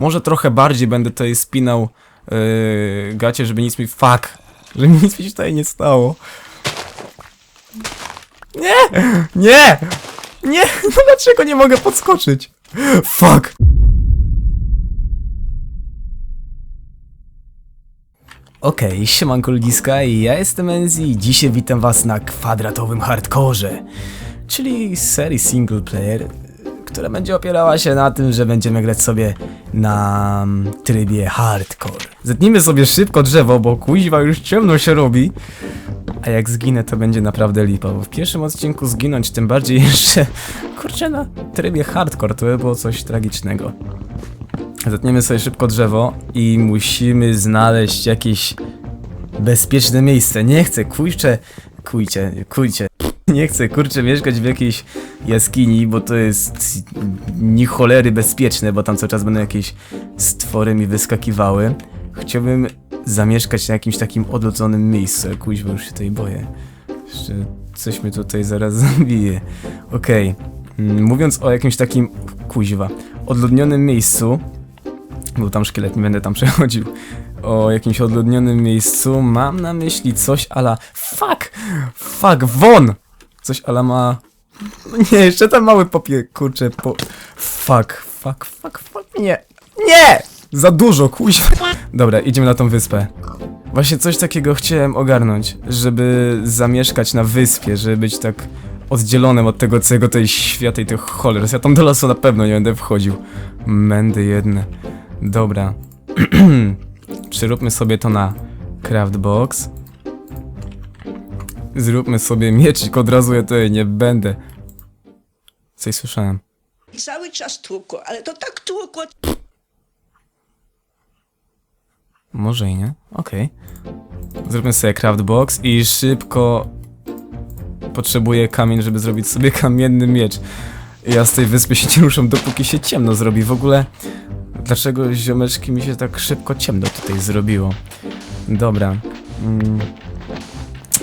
Może trochę bardziej będę tutaj spinał yy, gacie, żeby nic mi... Fuck! Żeby nic mi się tutaj nie stało. Nie! Nie! Nie! No dlaczego nie mogę podskoczyć? Fuck! Okej, okay, siemanko ludziska ja jestem Enzi i dzisiaj witam was na kwadratowym hardkorze, czyli serii single player, która będzie opierała się na tym, że będziemy grać sobie na trybie hardcore. Zetnijmy sobie szybko drzewo, bo kuźwa już ciemno się robi, a jak zginę to będzie naprawdę lipa, bo w pierwszym odcinku zginąć, tym bardziej jeszcze, kurczę, na trybie hardcore to by było coś tragicznego. Zetniemy sobie szybko drzewo i musimy znaleźć jakieś bezpieczne miejsce. Nie chcę, kurczę, kujcie, kujcie. Nie chcę, kurczę, mieszkać w jakiejś jaskini, bo to jest ni cholery bezpieczne, bo tam cały czas będą jakieś stwory mi wyskakiwały. Chciałbym zamieszkać na jakimś takim odrodzonym miejscu. Kuźwa, już się tutaj boję. Jeszcze coś mnie tutaj zaraz zabije. Okej. Mm, Mówiąc o jakimś takim, kuźwa, odludnionym miejscu, bo tam szkielet, nie będę tam przechodził. O jakimś odludnionym miejscu mam na myśli coś ala... Fuck! Fuck, won! Coś ala ma... Nie, jeszcze ten mały popie, kurczę, po... Fuck, fuck, fuck, fuck, nie! Nie! Za dużo, kuźwa! Dobra, idziemy na tą wyspę. Właśnie coś takiego chciałem ogarnąć, żeby zamieszkać na wyspie, żeby być tak oddzielonym od tego całego tej świata i tych choler. Ja tam do lasu na pewno nie będę wchodził. Mędy jedne. Dobra. Przyróbmy sobie to na craftbox. Zróbmy sobie mieczik, od razu ja tutaj nie będę. Coś słyszałem. I cały czas tłukło, ale to tak tłukło, Może i nie? Okej. Zróbmy sobie craftbox i szybko potrzebuję kamień, żeby zrobić sobie kamienny miecz. Ja z tej wyspy się nie ruszam, dopóki się ciemno zrobi. W ogóle, dlaczego ziomeczki mi się tak szybko ciemno tutaj zrobiło? Dobra. Mm.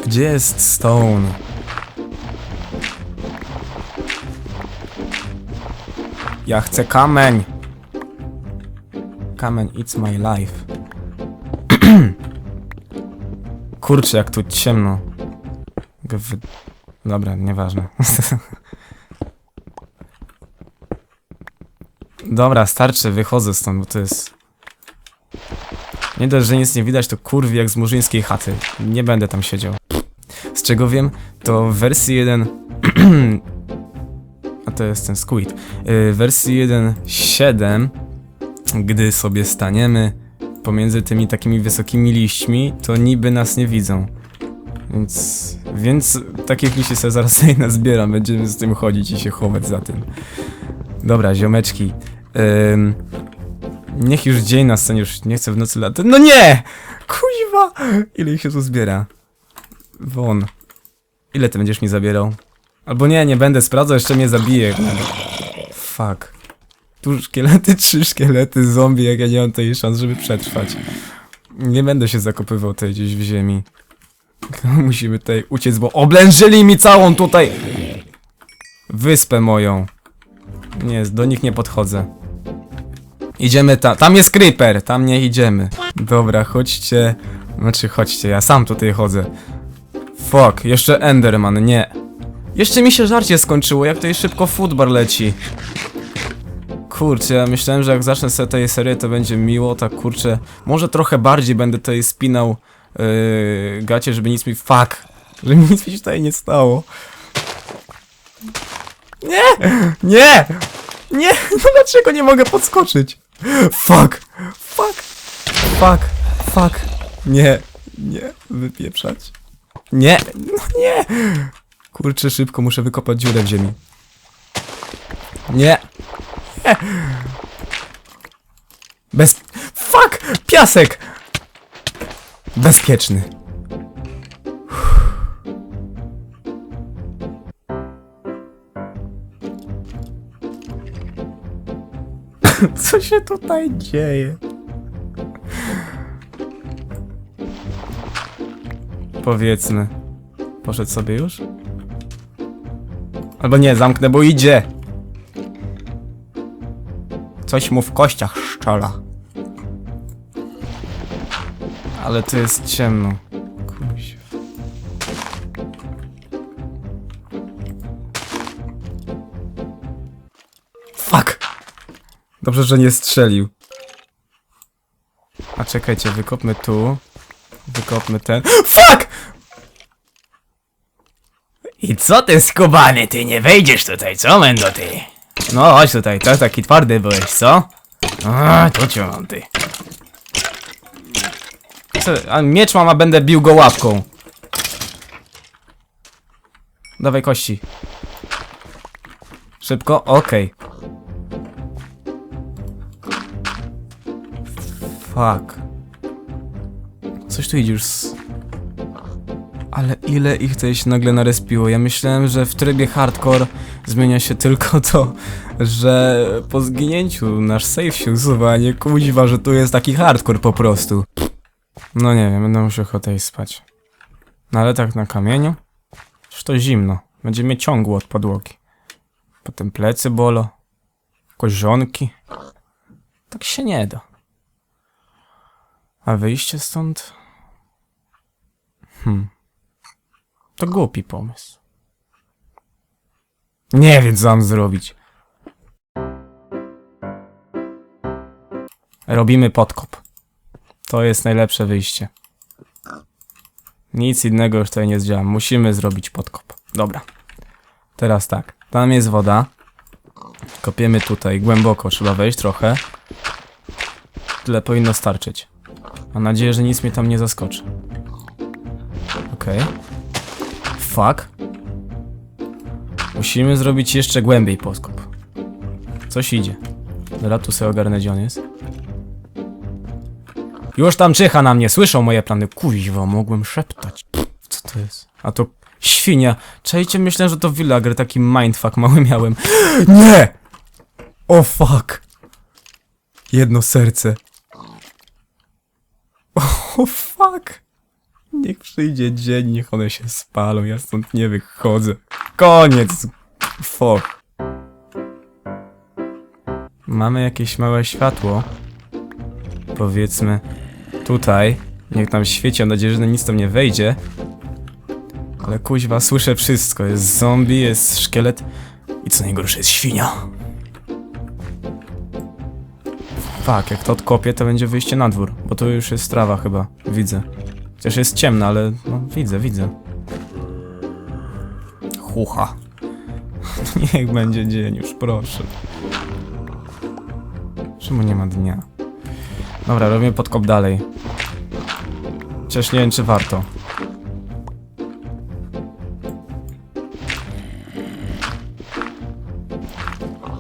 Gdzie jest stone? Ja chcę kamień! Kamień, it's my life. Kurczę, jak tu ciemno. Gw... Dobra, nieważne. Dobra, starczy, wychodzę stąd, bo to jest... Nie dość, że nic nie widać, to kurwi jak z murzyńskiej chaty. Nie będę tam siedział. Czego wiem, to w wersji 1... A to jest ten squid. Yy, W wersji 1.7, gdy sobie staniemy pomiędzy tymi takimi wysokimi liśćmi, to niby nas nie widzą. Więc, więc takich liści sobie zaraz sobie nazbieram, będziemy z tym chodzić i się chować za tym. Dobra, ziomeczki. Ym, niech już dzień nastanie, już nie chcę w nocy latać. No nie! Kuźwa! Ile ich się tu zbiera? Won. Ile ty będziesz mi zabierał? Albo nie, nie będę sprawdzał, jeszcze mnie zabije. Fuck. Tu szkielety, trzy szkielety, zombie, jak ja nie mam tej szans, żeby przetrwać. Nie będę się zakopywał tutaj gdzieś w ziemi. Musimy tutaj uciec, bo oblężyli mi całą tutaj wyspę moją. Nie, do nich nie podchodzę. Idziemy tam. Tam jest creeper, tam nie idziemy. Dobra, chodźcie. Znaczy, chodźcie, ja sam tutaj chodzę. Fuck, jeszcze Enderman, nie. Jeszcze mi się żarcie skończyło, jak tutaj szybko futbol leci. Kurczę, ja myślałem, że jak zacznę sobie tej serię, to będzie miło, tak kurczę. Może trochę bardziej będę tutaj spinał yy, gacie, żeby nic mi... Fuck! Żeby nic mi się tutaj nie stało. Nie! Nie! Nie! No dlaczego nie mogę podskoczyć? Fuck! Fuck! Fuck! Fuck! Nie! Nie! Wypieprzać. Nie! No nie! Kurczę, szybko muszę wykopać dziurę w ziemi. Nie! Bez... Fuck! Piasek! Bezpieczny. Co się tutaj dzieje? Powiedzmy. Poszedł sobie już? Albo nie, zamknę, bo idzie. Coś mu w kościach szcza. Hola. Ale to jest ciemno. Fuck! Dobrze, że nie strzelił. A czekajcie, wykopmy tu. Wykopmy ten. Fuck! Co ty skubany, ty nie wejdziesz tutaj, co Mendo ty? No chodź tutaj, tak taki twardy byłeś, co? A, to cię mam ty. Co, a miecz mam, a będę bił go łapką. Dawaj kości. Szybko, okej. Fuck. Coś tu idzie już z... Ale ile ich tutaj się nagle narespiło? Ja myślałem, że w trybie hardcore zmienia się tylko to, że po zginięciu nasz save się usuwa, a nie kuźwa, że tu jest taki hardcore po prostu. No nie wiem, będę musiał ochotę spać. No ale tak na kamieniu? Już to zimno. Będzie mnie ciągło od podłogi. Potem plecy bolo. Korzonki. Tak się nie da. A wyjście stąd? Hmm. To głupi pomysł. Nie wiem, co mam zrobić. Robimy podkop. To jest najlepsze wyjście. Nic innego już tutaj nie zdziałam. Musimy zrobić podkop. Dobra. Teraz tak. Tam jest woda. Kopiemy tutaj. Głęboko trzeba wejść trochę. Tyle powinno starczyć. Mam nadzieję, że nic mnie tam nie zaskoczy. Okej. Fuck. Musimy zrobić jeszcze głębiej podkop. Coś idzie. Dobra, tu sobie ogarnę, gdzie on jest. Już tam czyha na mnie, słyszą moje plany. Kuźwa, mogłem szeptać. Pff, co to jest? A to świnia. Czajcie, myślę, że to villager, taki mindfuck mały miałem. Nie! O fuck. Jedno serce. O fuck. Niech przyjdzie dzień, niech one się spalą, ja stąd nie wychodzę. Koniec. Fuck. Mamy jakieś małe światło. Powiedzmy tutaj. Niech tam świeci, mam nadzieję, że nic tam nie wejdzie. Ale kuźwa, słyszę wszystko. Jest zombie, jest szkielet i co najgorsze jest świnia. Fuck, jak to odkopię, to będzie wyjście na dwór, bo tu już jest trawa chyba, widzę. Chociaż jest ciemno, ale no widzę, widzę. Hucha. Niech będzie dzień już, proszę. Czemu nie ma dnia? Dobra, robimy podkop dalej. Chociaż nie wiem, czy warto.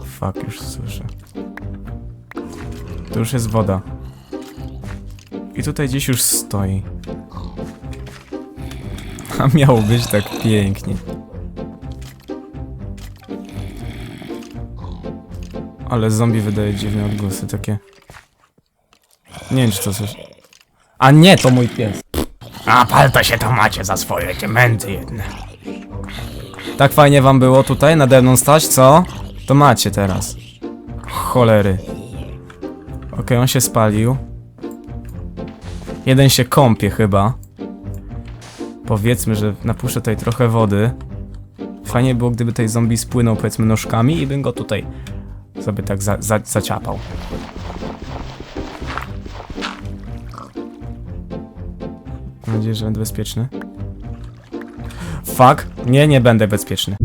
Fuck, już słyszę. Tu już jest woda. I tutaj gdzieś już stoi. A miało być tak pięknie. Ale zombie wydaje dziwne odgłosy, takie... Nie wiem, czy to coś... A nie, to mój pies. A palto się to macie za swoje dementy jedne. Tak fajnie wam było tutaj nade mną stać, co? To macie teraz. Cholery. Okej, on się spalił. Jeden się kąpie chyba. Powiedzmy, że napuszczę tutaj trochę wody. Fajnie było, gdyby tutaj zombie spłynął powiedzmy nóżkami i bym go tutaj sobie tak za, za, zaciapał. Mam nadzieję, że będę bezpieczny. Fuck. Nie, nie będę bezpieczny.